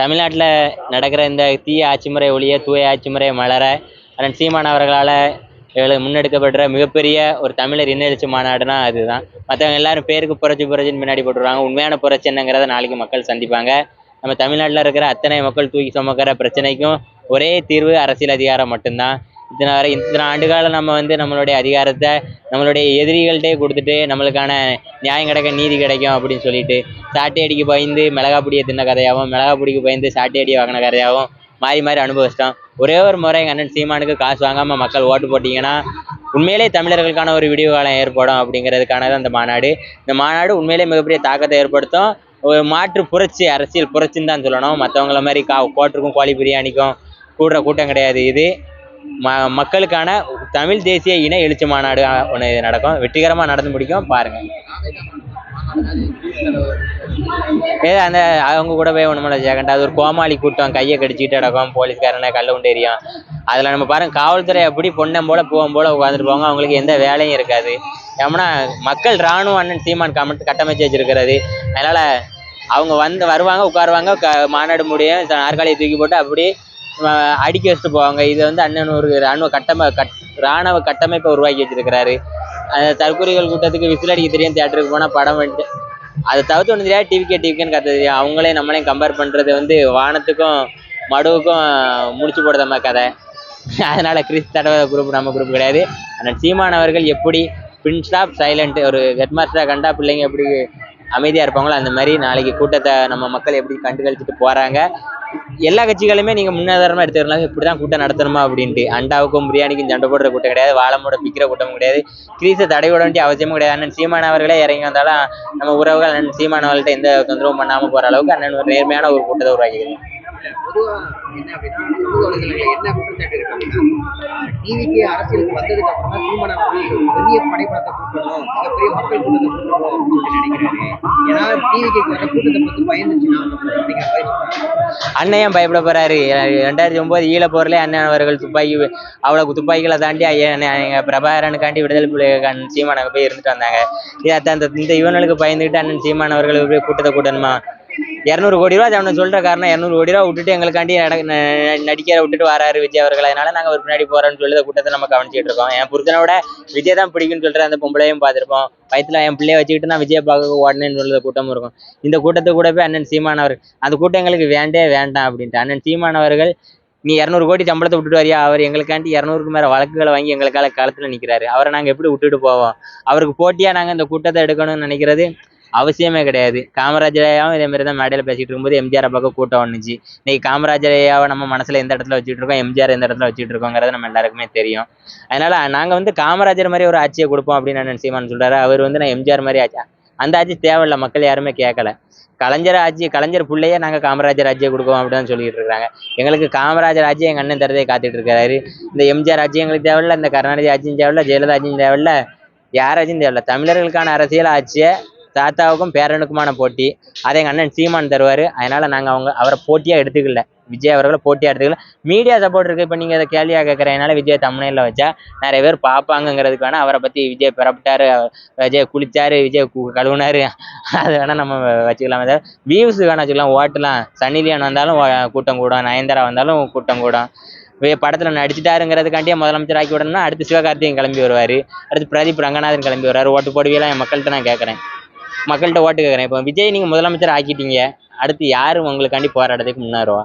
தமிழ்நாட்டில் நடக்கிற இந்த தீய ஆட்சி முறை ஒழிய தூய ஆட்சி முறை மலர அண்ணன் சீமான் அவர்களால் முன்னெடுக்கப்படுற மிகப்பெரிய ஒரு தமிழர் இன்னெழுச்சி மாநாடுனா அதுதான். மற்றவங்க எல்லாரும் பேருக்கு புரட்சி புரட்சின்னு பின்னாடி போட்டுருவாங்க. உண்மையான புரட்சி என்னங்கிறத நாளைக்கு மக்கள் சந்திப்பாங்க. நம்ம தமிழ்நாட்டில் இருக்கிற அத்தனை மக்கள் தூக்கி சுமக்கிற பிரச்சனைக்கும் ஒரே தீர்வு அரசியல் அதிகாரம் மட்டும்தான். இத்தனை வரை இத்தனை ஆண்டுகால நம்ம வந்து நம்மளுடைய அதிகாரத்தை நம்மளுடைய எதிரிகள்கிட்டே கொடுத்துட்டு நம்மளுக்கான நியாயம் கிடைக்க நீதி கிடைக்கும் அப்படின்னு சொல்லிட்டு சாட்டை அடிக்கு பயந்து மிளகா பொடியை தின்ன கதையாகவும் மிளகா பொடிக்கு பயந்து சாட்டை அடி வாங்கின கதையாகவும் மாறி மாறி அனுபவிச்சிட்டோம். ஒரே ஒரு முறை எங்கள் அண்ணன் சீமானுக்கு காசு வாங்காமல் மக்கள் ஓட்டு போட்டிங்கன்னா உண்மையிலே தமிழர்களுக்கான ஒரு விடிவு காலம் ஏற்படும் அப்படிங்கிறதுக்கான தான் இந்த மாநாடு. இந்த மாநாடு உண்மையிலே மிகப்பெரிய தாக்கத்தை ஏற்படுத்தும். ஒரு மாற்று புரட்சி அரசியல் புரட்சின்னு தான் சொல்லணும். மற்றவங்கள மாதிரி கா கோட்டுக்கும் கோழி பிரியாணிக்கும் கூடுற கூட்டம் கிடையாது இது. ம மக்களுக்கான தமிழ் தேசிய இன எழுச்சி மாநாடு ஒன்று நடக்கும். வெற்றிகரமாக நடந்து முடிக்கும். பாருங்கள் ஏ அந்த அவங்க கூட போய் ஒன்றுமில்ல ஜெகண்டா அது ஒரு கோமாளி கூட்டம். கையை கடிச்சிக்கிட்டு நடக்கும். போலீஸ்காரனை கல்ல உண்டு எரியும். அதில் நம்ம பாருங்க காவல்துறை எப்படி பொண்ணம் போல போகும் போல உட்காந்துட்டு போவாங்க அவங்களுக்கு எந்த வேலையும் இருக்காது. ஏன்னா மக்கள் ராணுவ அண்ணன் சீமான் கமெண்ட் கட்டமைச்சு வச்சிருக்கிறது. அதனால அவங்க வந்து வருவாங்க உட்காருவாங்க. க மாநாடு முடியும் நாற்காலியை தூக்கி போட்டு அப்படி அடுக்கி வச்சுட்டு போவாங்க. இது வந்து அண்ணன் ஒரு ராணுவ கட்டமை கட் ராணுவ கட்டமைப்பை உருவாக்கி வச்சிருக்கிறாரு. அந்த தற்கொலைகள் கூட்டத்துக்கு விசில் அடிக்க தெரியும் தேட்டருக்கு போனால் படம் வந்துட்டு. அதை தவிர்த்து ஒன்று தெரியாது டிவிக்கே டிவிக்கேன்னு கற்று தெரியும். அவங்களே நம்மளையும் கம்பேர் பண்ணுறது வந்து வானத்துக்கும் மடுவுக்கும் முடிச்சு போடுற நம்ம கதை. அதனால கிறிஸ் தடவை குரூப் நம்ம குரூப் கிடையாது. ஆனால் சீமான் அவர்கள் எப்படி பின்ஸ்டாப் சைலண்ட் ஒரு ஹெட்மாஸ்டராக கண்டா பிள்ளைங்க எப்படி அமைதியாக இருப்பாங்களோ அந்த மாதிரி நாளைக்கு கூட்டத்தை நம்ம மக்கள் எப்படி கண்டு கழிச்சிட்டு போகிறாங்க எல்லா கட்சிகளுமே நீங்கள் முன்னாதாரமாக எடுத்துக்கலாம் இப்படி தான் கூட்டம் நடத்தணுமா அப்படின்ட்டு. அண்டாவுக்கும் பிரியாணிக்கும் சண்டை போடுற கூட்டம் கிடையாது வாழமோட பிக்கிற கூட்டமும் கிடையாது. கிரீஸை தடை விட வேண்டிய அவசியமும் கிடையாது. அண்ணன் சீமான் அவர்களே இறங்கி வந்தாலும் நம்ம உறவுகள் அண்ணன் சீமான் அவர்கள்ட்ட எந்த தொந்தரவும் பண்ணாமல் போகிற அளவுக்கு அண்ணன் ஒரு நேர்மையான ஒரு கூட்டத்தை உருவாக்கிக்கிறேன் பொதுவா என்ன அப்படின்னா சமூக என்ன குற்றச்சாட்டு இருக்கு அப்படின்னா டிவிக்கு அரசியலுக்கு வந்ததுக்கு பெரிய படைப்படத்தை கூட்டணும் மிகப்பெரிய மக்கள் கூட்டத்தை கூட்டணும் அப்படின்னு நினைக்கிறாரு ஏன்னா டிவிக்கு வர கூட்டத்தை பயந்துச்சுன்னா அப்படிங்கிற அண்ணன் ஏன் பயப்பட போறாரு? ரெண்டாயிரத்தி ஒன்பது ஈழ போர்ல அண்ணன் அவர்கள் துப்பாக்கி அவ்வளவு துப்பாக்கிகளை தாண்டி எங்க பிரபாகரனுக்காண்டி விடுதலை புலிகள் சீமானாக போய் இருந்துட்டு வந்தாங்க. அந்த இந்த இவனுக்கு பயந்துகிட்டு அண்ணன் சீமானவர்கள் போய் கூட்டத்தை கூட்டணுமா? இரநூறு கோடி ரூபா அவனை சொல்ற காரணம் இரநூறு கோடி ரூபா விட்டுட்டு எங்களுக்காண்டி நட- நடிக்கிற விட்டுட்டு வராரு விஜய் அவர்கள். அதனால நாங்க ஒரு பின்னாடி போறோம்னு சொல்லி அந்த கூட்டத்தை நம்ம கவனிச்சிட்டு இருக்கோம். என் புருஷனோட விஜய் தான் பிடிக்கும்னு சொல்ற அந்த பொம்பளையும் பார்த்திருப்போம். வயித்துல என் பிள்ளைய வச்சுக்கிட்டு நான் விஜய பார்க்க உடனேன்னு சொல்லுற கூட்டமும் இருக்கும். இந்த கூட்டத்தை கூட போய் அண்ணன் சீமான் அவர் அந்த கூட்டம் எங்களுக்கு வேண்டே வேண்டாம் அப்படின்ட்டு. அண்ணன் சீமான் அவர்கள் நீ இரநூறு கோடி சம்பளத்தை விட்டுட்டு வரியா? அவர் எங்களுக்காண்டி இரநூறுக்கு மேல வழக்குகளை வாங்கி எங்களுக்கால களத்துல நிக்கிறாரு. அவரை நாங்க எப்படி விட்டுட்டு போவோம்? அவருக்கு போட்டியா நாங்க இந்த கூட்டத்தை எடுக்கணும்னு நினைக்கிறது அவசியமே கிடையாது. காமராஜர் ஐயாவும் இதே மாதிரி தான் மேடையில் பேசிகிட்டு இருக்கும்போது எம்ஜிஆர் பக்கம் கூட்டம் வந்துச்சு இன்னைக்கு காமராஜர் ஐயாவை நம்ம மனசில் எந்த இடத்துல வச்சுட்டு இருக்கோம் எம்ஜிஆர் எந்த இடத்துல வச்சுட்டு இருக்கோங்கிறது நம்ம எல்லாருக்குமே தெரியும். அதனால நாங்கள் வந்து காமராஜர் மாதிரி ஒரு ஆட்சியை கொடுப்போம் அப்படின்னு நான் சீமான் சொல்கிறாரு அவர் வந்து நான் எம்ஜிஆர் மாதிரி ஆட்சி அந்த ஆட்சி தேவையில்ல மக்கள் யாருமே கேட்கல. கலைஞர் ஆட்சி கலைஞர் பிள்ளையே நாங்கள் காமராஜர் ஆட்சியை கொடுப்போம் அப்படின்னு சொல்லிட்டு இருக்காங்க. எங்களுக்கு காமராஜர் ஆட்சி எங்கள் அண்ணன் தரதே காத்துட்டு இருக்காரு. இந்த எம்ஜிஆர் ஆட்சி எங்களுக்கு தேவையில்ல இந்த கருணாநிதி ஆட்சியும் தேவையில்ல ஜெயலலிதா ஆட்சியும் தேவையில்ல யார் ஆட்சியும் தேவையில்ல. தமிழர்களுக்கான அரசியல் ஆட்சியை தாத்தாவுக்கும் பேரனுக்குமான போட்டி. அதை எங்கள் அண்ணன் சீமான் தருவார். அதனால நாங்கள் அவங்க அவரை போட்டியாக எடுத்துக்கல. விஜய் அவர்களை போட்டியாக எடுத்துக்கல. மீடியா சப்போர்ட் இருக்கு. இப்போ நீங்கள் அதை கேள்வியாக கேட்குறதுனால விஜய் தமிழில் வச்சா நிறைய பேர் பார்ப்பாங்கங்கிறதுக்கு வேணால் அவரை பற்றி விஜய் பிறப்பிட்டாரு. விஜய் குளிச்சாரு. விஜய் கழுவுனார். அது வேணால் நம்ம வச்சுக்கலாமே சார் வியூஸ் வேணால் வச்சுக்கலாம். ஓட்டலாம். சன்னிலியன் வந்தாலும் கூட்டம் கூடும். நயன்தாரா வந்தாலும் கூட்டம் கூடும். வே- நடிச்சிட்டாருங்கிறதுக்காண்டியே முதலமைச்சர் ஆக்கி விடணும்னா அடுத்து சிவகார்த்திகேயன் கிளம்பி வருவாரு. அடுத்து பிரதீப் ரங்கநாதன் கிளம்பி வருவாரு. ஓட்டு போடுவீங்களா என் மக்கள்கிட்ட நான் கேட்குறேன் மக்கள்கிட்ட ஓட்டு கேட்குறேன் இப்போ விஜய் நீங்கள் முதலமைச்சர் ஆக்கிட்டீங்க. அடுத்து யார் உங்களுக்காண்டி போராடுறதுக்கு முன்னேறுவா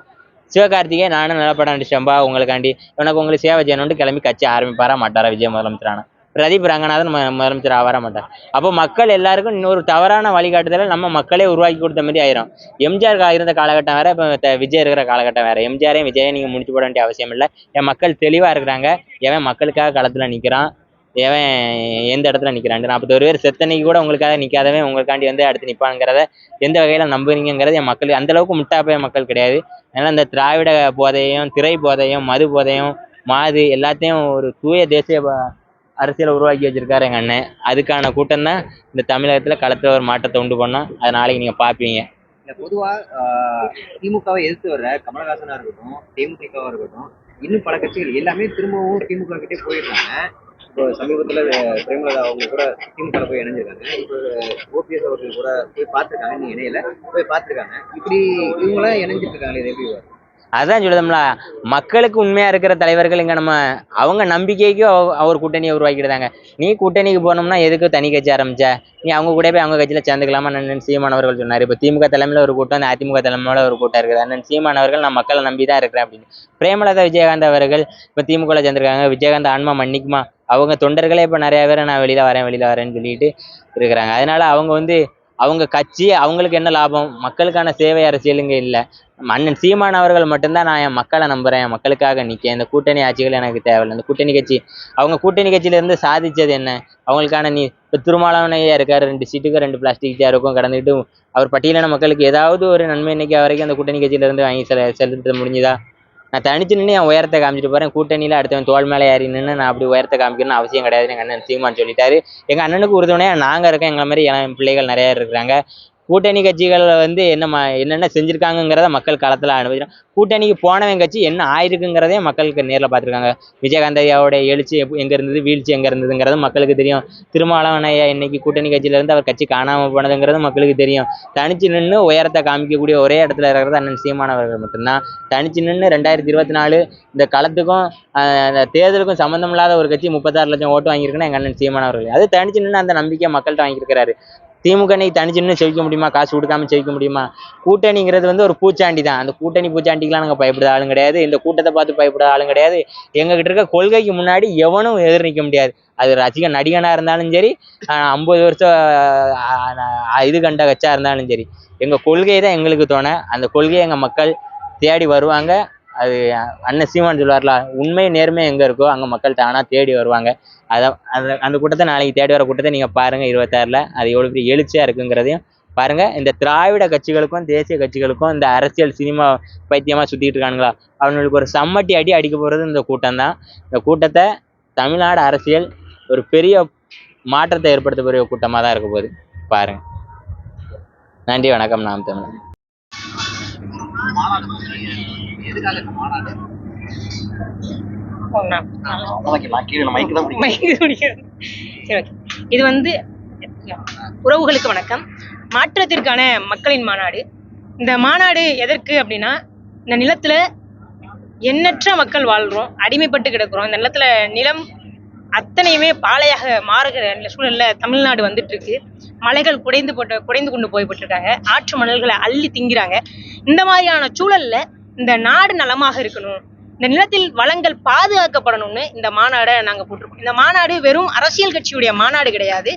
சிவகார்த்திகே நானும் நல்ல படம் நடிச்சேன்பா. உங்களுக்காண்டி எனக்கு உங்களுக்கு சேவை செய்யணும்னு கிளம்பி கட்சி ஆரம்பிப்பாரா மாட்டாரா விஜய் முதலமைச்சரான? பிரதீப் ரங்கநாதன் முதலமைச்சர் ஆவாரா மாட்டார்? அப்போ மக்கள் எல்லாருக்கும் இன்னொரு தவறான வழிகாட்டுதலை நம்ம மக்களே உருவாக்கி கொடுத்த மாதிரி ஆயிரும். எம்ஜிஆர் இருந்த காலகட்டம் வேற இப்போ விஜய் இருக்கிற காலகட்டம் வேற. எம்ஜிஆரையும் விஜயை நீங்கள் முடிச்சு போட வேண்டிய அவசியம் இல்லை. என் மக்கள் தெளிவாக இருக்கிறாங்க. எவன் மக்களுக்காக களத்தில் நிற்கிறான் எவன் எந்த இடத்துல நிற்கிறான் நாற்பத்தோரு பேர் செத்தனைக்கு கூட உங்களுக்காக நிற்காதவன் உங்களுக்காண்டி வந்து அடுத்து நிற்பாங்கிறத எந்த வகையில் நம்புறீங்கிறது என் மக்கள் அந்த அளவுக்கு மக்கள் கிடையாது. அதனால் இந்த திராவிட போதையும் திரை போதையும் மது போதையும் மாது எல்லாத்தையும் ஒரு தூய தேசிய அரசியலை உருவாக்கி வச்சிருக்காரு எங்கள் அண்ணன். அதுக்கான கூட்டம் தான் இந்த தமிழகத்தில் களத்தில் ஒரு மாற்றத்தை உண்டு பண்ணோம். அதை நாளைக்கு நீங்கள் பார்ப்பீங்க பொதுவாக திமுகவை எதிர்த்து வர்ற கமலஹாசனாக இருக்கட்டும் தேமுதிகவாக இருக்கட்டும் இன்னும் பல கட்சிகள் எல்லாமே திரும்பவும் திமுக கிட்டே போயிடுறாங்க. இப்போ சமீபத்துல பிரேமலதா அவங்க கூட திமுக போய் இணைஞ்சிருக்காங்க. இப்போ ஓபிஎஸ் அவர்கள் கூட போய் பார்த்துருக்காங்க நீ இணையில. போய் பார்த்துருக்காங்க. இப்படி இவங்களாம் இணைஞ்சிட்டு இருக்காங்களே இது எப்படி அதான் சொல்லுதம்ல மக்களுக்கு உண்மையாக இருக்கிற தலைவர்கள் இங்கே நம்ம அவங்க நம்பிக்கைக்கு அவர் கூட்டணியை உருவாக்கிடுதாங்க நீ கூட்டணிக்கு போனோம்னா எதுக்கு தனி கட்சி ஆரம்பிச்ச? நீ அவங்க கூட போய் அவங்க கட்சியில் சேர்ந்துக்கலாமா? அண்ணன் சீமான் அவர்கள் சொன்னார். இப்போ திமுக தலைமையில் ஒரு கூட்டம் அந்த அதிமுக தலைமையில் ஒரு கூட்டம் இருக்குது. அண்ணன் சீமான் அவர்கள் நான் மக்களை நம்பி தான் இருக்கிறேன் அப்படின்னு. பிரேமலதா விஜயகாந்த் அவர்கள் இப்போ திமுகவில் சேர்ந்துருக்காங்க. விஜயகாந்த் ஆன்மா மன்னிக்குமா? அவங்க தொண்டர்களே இப்போ நிறையா பேரை நான் வெளியில் வரேன் வெளியில் வரேன்னு சொல்லிட்டு இருக்கிறாங்க. அதனால அவங்க வந்து அவங்க கட்சி அவங்களுக்கு என்ன லாபம்? மக்களுக்கான சேவை அரசியல் இல்லை. மன்னன் அண்ணன் சீமான் அவர்கள் மட்டும்தான் நான் என் மக்களை நம்புறேன் என் மக்களுக்காக நிற்க இந்த கூட்டணி ஆட்சிகள் எனக்கு தேவையில்லை. இந்த கூட்டணி கட்சி அவங்க கூட்டணி கட்சியிலேருந்து சாதிச்சது என்ன? அவங்களுக்கான நீ இப்போ திருமாவளவனையா இருக்காரு ரெண்டு சீட்டுக்கு ரெண்டு பிளாஸ்டிக் சேருக்கும் கடந்துட்டு அவர் பட்டியலின மக்களுக்கு ஏதாவது ஒரு நன்மை இன்னைக்கு வரைக்கும் அந்த கூட்டணி கட்சியிலேருந்து வாங்கி செல செலுத்த முடிஞ்சுதா? நான் தனிச்சு நின்று என் உயரத்தை காமிச்சிட்டு போறேன். கூட்டணியில அடுத்தவன் தோல் மேலே ஏறி நின்று நான் அப்படி உயரத்தை காமிக்கணும்னு அவசியம் கிடையாது. எங்க அண்ணன் சீமான் சொல்லிட்டாரு. எங்க அண்ணனுக்கு உறுதுணையா நாங்க இருக்கோம். எங்களை மாதிரி என் பிள்ளைகள் நிறைய இருக்கிறாங்க. கூட்டணி கட்சிகள் வந்து என்ன ம- என்னென்ன செஞ்சுருக்காங்கிறத மக்கள் களத்தில் அனுபவிக்கிறோம். கூட்டணிக்கு போனவன் கட்சி என்ன ஆயிருக்குங்கிறதே மக்களுக்கு நேரில் பார்த்துருக்காங்க. விஜயகாந்த் ஐயாவோடைய எழுச்சி எங்கே இருந்தது வீழ்ச்சி எங்கே இருந்ததுங்கிறது மக்களுக்கு தெரியும். திருமாவளவன் ஐயா இன்னைக்கு கூட்டணி கட்சியிலேருந்து அவர் கட்சி காணாமல் போனதுங்கிறது மக்களுக்கு தெரியும். தனிச்சு நின்று உயரத்தை காமிக்கக்கூடிய ஒரே இடத்துல இருக்கிறது அண்ணன் சீமானவர்கள் மட்டும்தான். தனிச்சு நின்று ரெண்டாயிரத்தி இருபத்தி நாலு இந்த களத்துக்கும் அந்த தேர்தலுக்கும் சம்மந்தம் இல்லாத ஒரு கட்சி முப்பத்தாறு லட்சம் ஓட்டு வாங்கியிருக்குன்னா எங்கள் அண்ணன் சீமானவர்கள் அது தனிச்சு நின்று அந்த நம்பிக்கை மக்கள்கிட்ட வாங்கியிருக்கிறாரு. திமுக இன்னைக்கு தனிச்சுன்னு செவிக்க முடியுமா? காசு கொடுக்காம செவிக்க முடியுமா? கூட்டணிங்கிறது வந்து ஒரு பூச்சாண்டி தான். அந்த கூட்டணி பூச்சாண்டிக்கெலாம் நாங்கள் பயப்படுற ஆளும் கிடையாது. இந்த கூட்டத்தை பார்த்து பயப்படுற ஆளும் கிடையாது. எங்ககிட்ட இருக்க கொள்கைக்கு முன்னாடி எவனும் எதிர் நிற்க முடியாது. அது ரசிக நடிகனாக இருந்தாலும் சரி ஐம்பது வருஷம் இது கண்ட கச்சா இருந்தாலும் சரி எங்கள் கொள்கை தான் எங்களுக்கு தோணை. அந்த கொள்கையை எங்கள் மக்கள் தேடி வருவாங்க. அது அண்ணன் சீமான் சொல்லுவார்ல உண்மை நேர்மை எங்கே இருக்கோ அங்கே மக்கள் தானாக தேடி வருவாங்க. அதை அந்த அந்த கூட்டத்தை நாளைக்கு தேடி வர கூட்டத்தை நீங்கள் பாருங்கள் இருபத்தாறில். அது எவ்வளோ பெரிய எழுச்சியாக இருக்குங்கிறதையும் பாருங்க. இந்த திராவிட கட்சிகளுக்கும் தேசிய கட்சிகளுக்கும் இந்த அரசியல் சினிமா பைத்தியமா சுத்திட்டு இருக்கானுங்களா? அவங்களுக்கு ஒரு சம்மட்டி அடி அடிக்க போறது இந்த கூட்டம் தான் இந்த கூட்டத்தை தமிழ்நாடு அரசியல் ஒரு பெரிய மாற்றத்தை ஏற்படுத்தக்கூடிய கூட்டமாக தான் இருக்க போகுது. பாருங்க. நன்றி வணக்கம். நாம் தமிழ் எதுக்காக இந்த மாநாடு. இது வந்து உறவுகளுக்கு வணக்கம். மாற்றத்திற்கான மக்களின் மாநாடு. இந்த மாநாடு எதற்கு அப்படின்னா இந்த நிலத்துல எண்ணற்ற மக்கள் வாழ்றோம் அடிமைப்பட்டு கிடக்குறோம். இந்த நிலத்துல நிலம் அத்தனையுமே பாலையாக மாறுகிற சூழல்ல தமிழ்நாடு வந்துட்டு இருக்கு மலைகள் குடைந்து போட்டு குடைந்து கொண்டு போய்பட்டு இருக்காங்க ஆற்று மணல்களை அள்ளி திங்கிறாங்க. இந்த மாதிரியான சூழல்ல இந்த நாடு நலமாக இருக்கணும். இந்த நிலத்தில் வளங்கள் பாதுகாக்கப்படணும்னு இந்த மாநாடை நாங்கள் போட்டிருக்கோம். இந்த மாநாடு வெறும் அரசியல் கட்சியுடைய மாநாடு கிடையாது.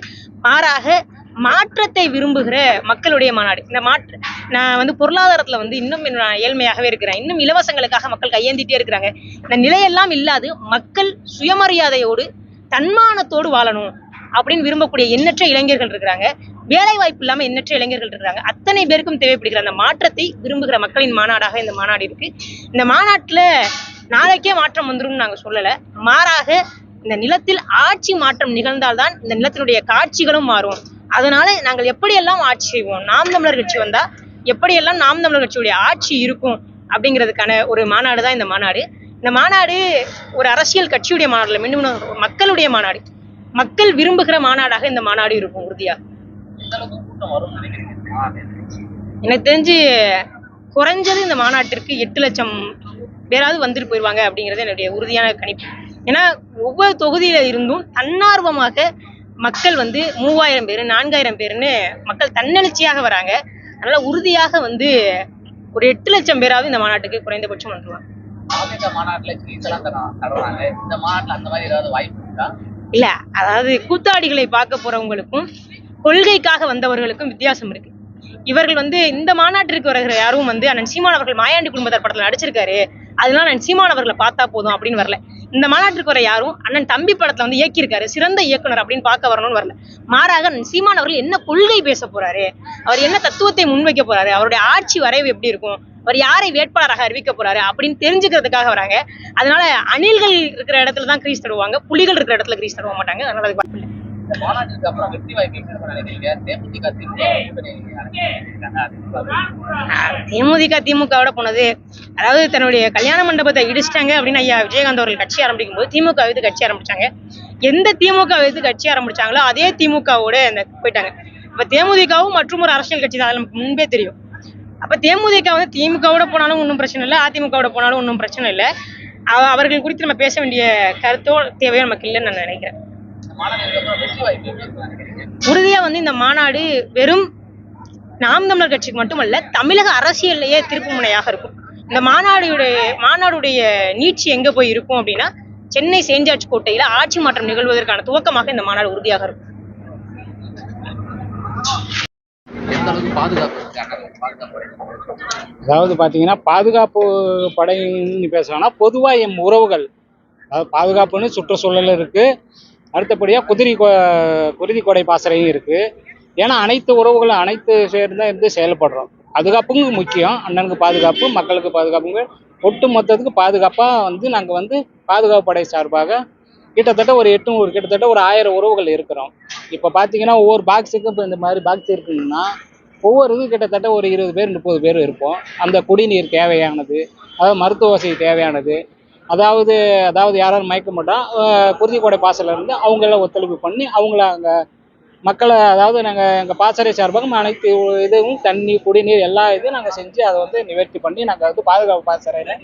மாறாக மாற்றத்தை விரும்புகிற மக்களுடைய மாநாடு. இந்த மாற்று நான் வந்து பொருளாதாரத்தில் வந்து இன்னும் நான் ஏழ்மையாகவே இருக்கிறேன். இன்னும் இலவசங்களுக்காக மக்கள் கையேந்திட்டே இருக்கிறாங்க. இந்த நிலையெல்லாம் இல்லாது மக்கள் சுயமரியாதையோடு தன்மானத்தோடு வாழணும். அப்படின்னு விரும்பக்கூடிய எண்ணற்ற இளைஞர்கள் இருக்கிறாங்க. வேலை வாய்ப்பு இல்லாம எண்ணற்ற இளைஞர்கள் இருக்கிறாங்க. அத்தனை பேருக்கும் தேவைப்படுகிற அந்த மாற்றத்தை விரும்புகிற மக்களின் மாநாடாக இந்த மாநாடு இருக்கு. இந்த மாநாட்டுல நாளைக்கே மாற்றம் வந்துரும்னு நாங்க சொல்லல. மாறாக இந்த நிலத்தில் ஆட்சி மாற்றம் நிகழ்ந்தால்தான் இந்த நிலத்தினுடைய காட்சிகளும் மாறும். அதனால நாங்கள் எப்படியெல்லாம் ஆட்சி செய்வோம் நாம் தமிழர் கட்சி வந்தா எப்படியெல்லாம் நாம் தமிழர் கட்சியுடைய ஆட்சி இருக்கும் அப்படிங்கிறதுக்கான ஒரு மாநாடு தான் இந்த மாநாடு. இந்த மாநாடு ஒரு அரசியல் கட்சியுடைய மாநாடு இல்லை மீண்டும் மக்களுடைய மாநாடு. மக்கள் விரும்புகிற மாநாடாக இந்த மாநாடு இருக்கும் உறுதியா? எனக்கு தெரிஞ்சு குறைஞ்சது இந்த மாநாட்டிற்கு எட்டு லட்சம் பேராவது வந்துட்டு போயிடுவாங்க அப்படிங்கிறது என்னுடைய உறுதியான கணிப்பு. ஏன்னா ஒவ்வொரு தொகுதியில இருந்தும் தன்னார்வமாக மக்கள் வந்து மூவாயிரம் பேர் நான்காயிரம் பேருன்னு மக்கள் தன்னெழுச்சியாக வராங்க. அதனால உறுதியாக வந்து ஒரு எட்டு லட்சம் பேராவது இந்த மாநாட்டுக்கு குறைந்தபட்சம் வந்துருவாங்க. மாநாட்டுல இந்த மாநாட்டுல அந்த மாதிரி ஏதாவது வாய்ப்பு இருக்கா? இல்ல அதாவது கூத்தாடிகளை பார்க்க போறவங்களுக்கும் கொள்கைக்காக வந்தவர்களுக்கும் வித்தியாசம் இருக்கு. இவர்கள் வந்து இந்த மாநாட்டிற்கு வருகிற யாரும் வந்து அண்ணன் சீமான் அவர்கள் மாயாண்டி குடும்பத்தார் படத்துல நடிச்சிருக்காரு. அதனால அண்ணன் சீமான் அவர்களை பார்த்தா போதும் அப்படின்னு வரல. இந்த மாநாட்டிற்கு வர யாரும் அண்ணன் தம்பி படத்துல வந்து இயக்கியிருக்காரு சிறந்த இயக்குனர் அப்படின்னு பார்க்க வரணும்னு வரல. மாறாக சீமான் அவர்கள் என்ன கொள்கை பேச போறாரு? அவர் என்ன தத்துவத்தை முன்வைக்க போறாரு? அவருடைய ஆட்சி வரைவு எப்படி இருக்கும்? அவர் யாரை வேட்பாளராக அறிவிக்க போறாரு அப்படின்னு தெரிஞ்சுக்கிறதுக்காக வராங்க. அதனால அணில்கள் இருக்கிற இடத்துல தான் கிரீஸ் தருவாங்க. புலிகள் இருக்கிற இடத்துல கிரீஸ் தருவ மாட்டாங்க. அதனால அது வாய்ப்பு இல்லை. மாநாட்டுக்கு அப்புறம் வெற்றி வாய்ப்பு தேமுதிக திமுகவோட போனது. அதாவது தன்னுடைய கல்யாண மண்டபத்தை இடிச்சிட்டாங்க அப்படின்னு ஐயா விஜயகாந்த் அவர்கள் கட்சி ஆரம்பிக்கும் போது திமுக எதிர்த்து கட்சி ஆரம்பிச்சாங்க. எந்த திமுக எதிர்த்து கட்சி ஆரம்பிச்சாங்களோ அதே திமுகவோட அந்த போயிட்டாங்க. இப்ப தேமுதிகவும் மற்றும் ஒரு அரசியல் கட்சி தான். நமக்கு முன்பே தெரியும். அப்ப தேமுதிக வந்து திமுகவோட போனாலும் ஒன்றும் பிரச்சனை இல்லை அதிமுகவோட போனாலும் ஒன்றும் பிரச்சனை இல்லை. அவ- அவர்கள் குறித்து நம்ம பேச வேண்டிய கருத்தோ தேவையோ நமக்கு இல்லைன்னு நான் நினைக்கிறேன். உறுதியாக உறுதியா வந்து இந்த மாநாடு வெறும் நாம் தமிழர் கட்சிக்கு மட்டுமல்ல தமிழக அரசியல்லையே திருப்பு முனையாக இருக்கும். இந்த மாநாடுடைய மாநாடுடைய நீட்சி எங்க போய் இருக்கும் அப்படின்னா சென்னை சேஞ்சாட்சி கோட்டையில ஆட்சி மாற்றம் நிகழ்வதற்கான துவக்கமாக இந்த மாநாடு உறுதியாக இருக்கும் எந்த அளவுக்கு பாதுகாப்பு இருக்காங்க பாதுகாப்பு படையினர்? அதாவது பார்த்தீங்கன்னா பாதுகாப்பு படைன்னு பேசுகிறோன்னா பொதுவாக எம் உறவுகள். அதாவது பாதுகாப்புன்னு சுற்றுச்சூழல் இருக்குது அடுத்தபடியாக குதிரை கொ- குருதி கொடை பாசறையும் இருக்குது ஏன்னா அனைத்து உறவுகளும் அனைத்து சேர்ந்தான் இருந்து செயல்படுறோம். பாதுகாப்புங்க முக்கியம். அண்ணனுக்கு பாதுகாப்பு மக்களுக்கு பாதுகாப்புங்க. ஒட்டு மொத்தத்துக்கு பாதுகாப்பாக வந்து நாங்கள் வந்து பாதுகாப்பு படை சார்பாக கிட்டத்தட்ட ஒரு எட்நூறு கிட்டத்தட்ட ஒரு ஆயிரம் உறவுகள் இருக்கிறோம். இப்போ பார்த்தீங்கன்னா ஒவ்வொரு பாக்ஸுக்கும் இப்போ இந்த மாதிரி பாக்ஸ் இருக்குன்னா ஒவ்வொரு இது கிட்டத்தட்ட ஒரு இருபது பேர் முப்பது பேர் இருப்போம். அந்த குடிநீர் தேவையானது அதாவது மருத்துவ வசதி தேவையானது. அதாவது அதாவது யாராவது மயக்க மாட்டோம் குருதிக்கோடை பாசல இருந்து அவங்கள ஒத்துழைப்பு பண்ணி அவங்கள அங்கே மக்களை அதாவது நாங்கள் எங்கள் பாசறை சார்பாக அனைத்து இதுவும் தண்ணி குடிநீர் எல்லா இதுவும் நாங்கள் செஞ்சு அதை வந்து நிவர்த்தி பண்ணி நாங்கள் வந்து பாதுகாப்பு பாசறையில்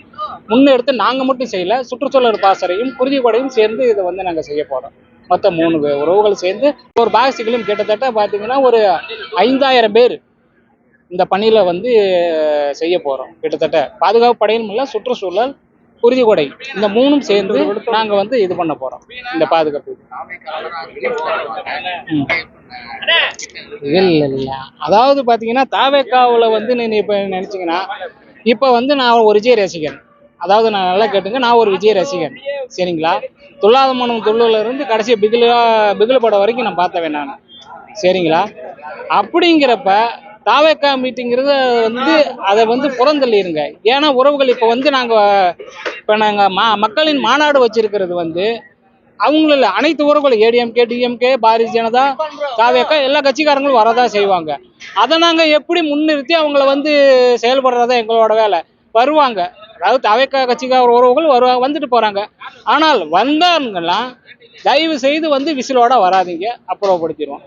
முன்னெடுத்து நாங்கள் மட்டும் செய்யலை சுற்றுச்சூழல் பாசறையும் குருதிக்கோடையும் சேர்ந்து இதை வந்து நாங்கள் செய்ய போகிறோம் மொத்தம் மூணு பேர் உறவுகள் சேர்ந்து ஒரு பாசிகளும் கிட்டத்தட்ட பார்த்தீங்கன்னா ஒரு ஐந்தாயிரம் பேர் இந்த பணியில் வந்து செய்ய போகிறோம் கிட்டத்தட்ட பாதுகாப்பு படையிலும் இல்லை சுற்றுச்சூழல் குருதிக்கொடை இந்த மூணும் சேர்ந்து நாங்கள் வந்து இது பண்ண போகிறோம் இந்த பாதுகாப்பு. இல்லை இல்லை அதாவது பார்த்தீங்கன்னா தாவேக்காவில் வந்து நீ இப்போ நினச்சிங்கன்னா இப்போ வந்து நான் ஒரு விஜய் ரசிகன் அதாவது நான் நல்லா கேட்டுங்க நான் ஒரு விஜய் ரசிகன் சரிங்களா? துல்லாத மனம் துள்ளுல இருந்து கடைசி பிகிலா பிகில் படம் வரைக்கும் நான் பார்த்தவேன் நான். சரிங்களா? அப்படிங்கிறப்ப தாவேக்கா மீட்டிங்கிறத வந்து அதை வந்து புறந்தள்ளிருங்க. ஏன்னா உறவுகள் இப்போ வந்து நாங்கள் இப்போ நாங்கள் மா மக்களின் மாநாடு வச்சிருக்கிறது வந்து அவங்கள அனைத்து உறவுகளும் ஏடிஎம்கே டிஎம்கே பாரதிய ஜனதா தாவேக்கா எல்லா கட்சிக்காரங்களும் வரதான் செய்வாங்க. அதை நாங்கள் எப்படி முன்னிறுத்தி அவங்கள வந்து செயல்படுறதா எங்களோட வேலை. வருவாங்க. அதாவது தாவேக்கா கட்சிக்கார உறவுகள் வருவாங்க வந்துட்டு போகிறாங்க ஆனால் வந்தாங்கன்னா தயவு செய்து வந்து விசிலோட வராதீங்க. அப்புறப்படுத்திடுவோம்.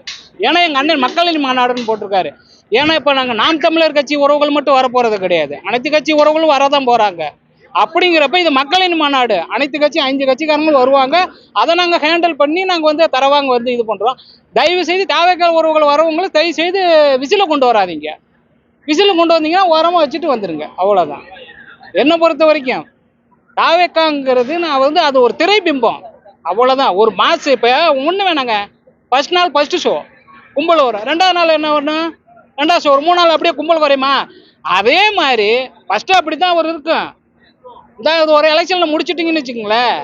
ஏன்னா எங்கள் அண்ணன் மக்களின் மாநாடுன்னு போட்டிருக்காரு. ஏன்னா இப்போ நாங்கள் நாம் தமிழர் கட்சி உறவுகள் மட்டும் வரப்போகிறது கிடையாது. அனைத்து கட்சி உறவுகளும் வரதான் போகிறாங்க அப்படிங்கிறப்ப இது மக்களின் மாநாடு. அனைத்து கட்சி அஞ்சு கட்சிக்காரங்களும் வருவாங்க. அதை நாங்கள் ஹேண்டில் பண்ணி நாங்கள் வந்து தரவாங்க வந்து இது பண்ணுறோம் தயவு செய்து தாவேக்கால் உறவுகள் வரவங்களும் தயவு செய்து விசில கொண்டு வராதீங்க. விசில கொண்டு வந்தீங்கன்னா ஓரமாக வச்சுட்டு வந்துடுங்க அவ்வளோதான் என்னை பொறுத்த வரைக்கும் தாவேக்காங்கிறது நான் வந்து அது ஒரு திரைபிம்பம். அவ்வளோதான் ஒரு மாசு. இப்போ ஒன்று வேணாங்க. ஃபர்ஸ்ட் நாள் ஃபர்ஸ்ட் ஷோ கும்பல் வரும் ரெண்டாவது நாள் என்ன வரணும்? ரெண்டாவது ஷோ ஒரு மூணு நாள் அப்படியே கும்பல் வரையுமா? அதே மாதிரி ஃபஸ்ட்டு அப்படி தான் ஒரு இருக்கும் இந்த இது ஒரு எலெக்ஷனில் முடிச்சிட்டிங்கன்னு வச்சுக்கோங்களேன்.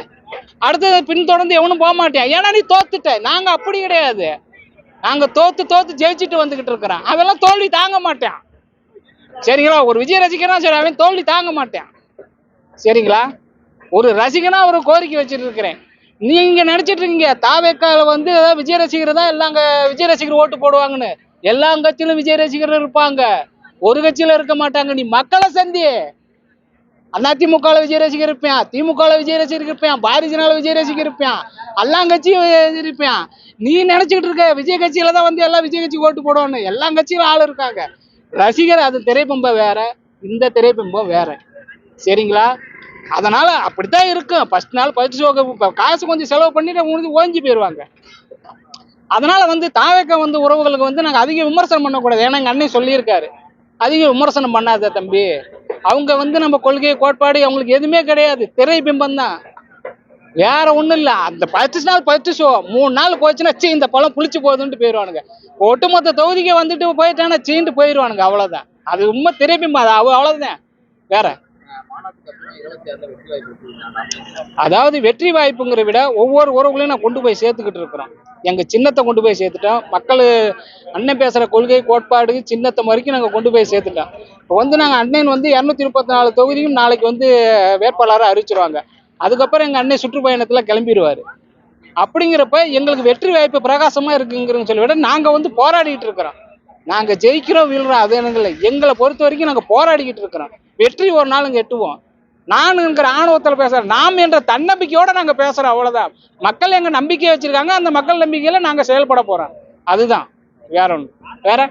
அடுத்தது பின்தொடர்ந்து எவனும் போக மாட்டேன் ஏன்னா நீ தோத்துட்ட. நாங்கள் அப்படி கிடையாது. நாங்கள் தோத்து தோத்து ஜெயிச்சுட்டு வந்துக்கிட்டு இருக்கிறோம். அவெல்லாம் தோல்வி தாங்க மாட்டேன். சரிங்களா? ஒரு விஜய் ரசிகனா சரி அவன் தோல்வி தாங்க மாட்டேன். சரிங்களா? ஒரு ரசிகனா ஒரு கோரிக்கை வச்சுட்டு இருக்கிறேன். நீங்க நினைச்சிட்டு இருக்கீங்க தாவேக்கால வந்து ஏதாவது விஜய் ரசிகர் தான் இல்லை அங்கே விஜய் ரசிகர் ஓட்டு போடுவாங்கன்னு. எல்லா கட்சியிலும் விஜய் ரசிகர்கள் இருப்பாங்க. ஒரு கட்சியில இருக்க மாட்டாங்க. நீ மக்களை சந்தி. அதிமுக விஜய் ரசிகர் இருப்பேன். திமுக விஜய் ரசிகர் இருப்பேன். பாரதிய விஜய் ரசிகர் இருப்பேன். எல்லா கட்சியும் இருப்பேன். நீ நினைச்சுக்கிட்டு இருக்க விஜய் கட்சியில தான் வந்து எல்லாம் விஜய் கட்சி ஓட்டு போடுவான்னு. எல்லா கட்சியிலும் ஆள் இருக்காங்க. ரசிகர் அது திரைப்பம்ப வேற. இந்த திரைப்பம்பம் வேற. சரிங்களா? அதனால அப்படித்தான் இருக்கும். ஃபர்ஸ்ட் நாள் பயிற்சி இப்போ காசு கொஞ்சம் செலவு பண்ணிட்டு முடிஞ்சு ஓஞ்சி போயிடுவாங்க அதனால வந்து தாவேக்கா வந்து உறவுகளுக்கு வந்து நாங்கள் அதிக விமர்சனம் பண்ணக்கூடாது. ஏன்னா எங்கள் அண்ணன் சொல்லியிருக்காரு. அதிக விமர்சனம் பண்ணாத தம்பி. அவங்க வந்து நம்ம கொள்கை கோட்பாடு அவங்களுக்கு எதுவுமே கிடையாது. திரை பிம்பம் தான் வேற ஒன்றும் இல்லை. அந்த பத்து நாள் பத்து ஷோ மூணு நாள் போச்சுன்னா சீ இந்த பழம் புளிச்சு போகுதுன்ட்டு போயிடுவானுங்க ஒட்டுமொத்த தொகுதிக்கு வந்துட்டு போயிட்டானா சீண்டு போயிடுவானுங்க அவ்வளோதான் அது உண்மை திரை அது அவ்வளோதான் வேற. அதாவது வெற்றி வாய்ப்புங்கிற விட ஒவ்வொரு உறவுகளையும் நான் கொண்டு போய் சேர்த்துக்கிட்டு இருக்கிறோம். எங்க சின்னத்தை கொண்டு போய் சேர்த்துட்டோம். மக்கள் அண்ணன் பேசுற கொள்கை கோட்பாடு சின்னத்தை வரைக்கும் நாங்கள் கொண்டு போய் சேர்த்துட்டோம். இப்போ வந்து நாங்கள் அண்ணன் வந்து இரநூத்தி முப்பத்தி நாலு தொகுதியும் நாளைக்கு வந்து வேட்பாளராக அறிவிச்சிருவாங்க. அதுக்கப்புறம் எங்கள் அண்ணன் சுற்றுப்பயணத்தில் கிளம்பிடுவார். அப்படிங்கிறப்ப எங்களுக்கு வெற்றி வாய்ப்பு பிரகாசமா இருக்குங்கிறன்னு சொல்லி விட நாங்க வந்து போராடிட்டு இருக்கிறோம். நாங்க ஜெயிக்கிறோம் வீழ்றோம் அது எனக்கு இல்லை. எங்களை பொறுத்த வரைக்கும் நாங்க போராடிக்கிட்டு இருக்கிறோம். வெற்றி ஒரு நாள் இங்க எட்டுவோம். நானுங்கிற ஆணவத்தில் பேசுறேன். நாம் என்ற தன்னம்பிக்கையோட நாங்க பேசுறோம் அவ்வளவுதான். மக்கள் எங்க நம்பிக்கை வச்சிருக்காங்க அந்த மக்கள் நம்பிக்கையில நாங்க செயல்பட போறோம். அதுதான். வேற ஒன்று வேற?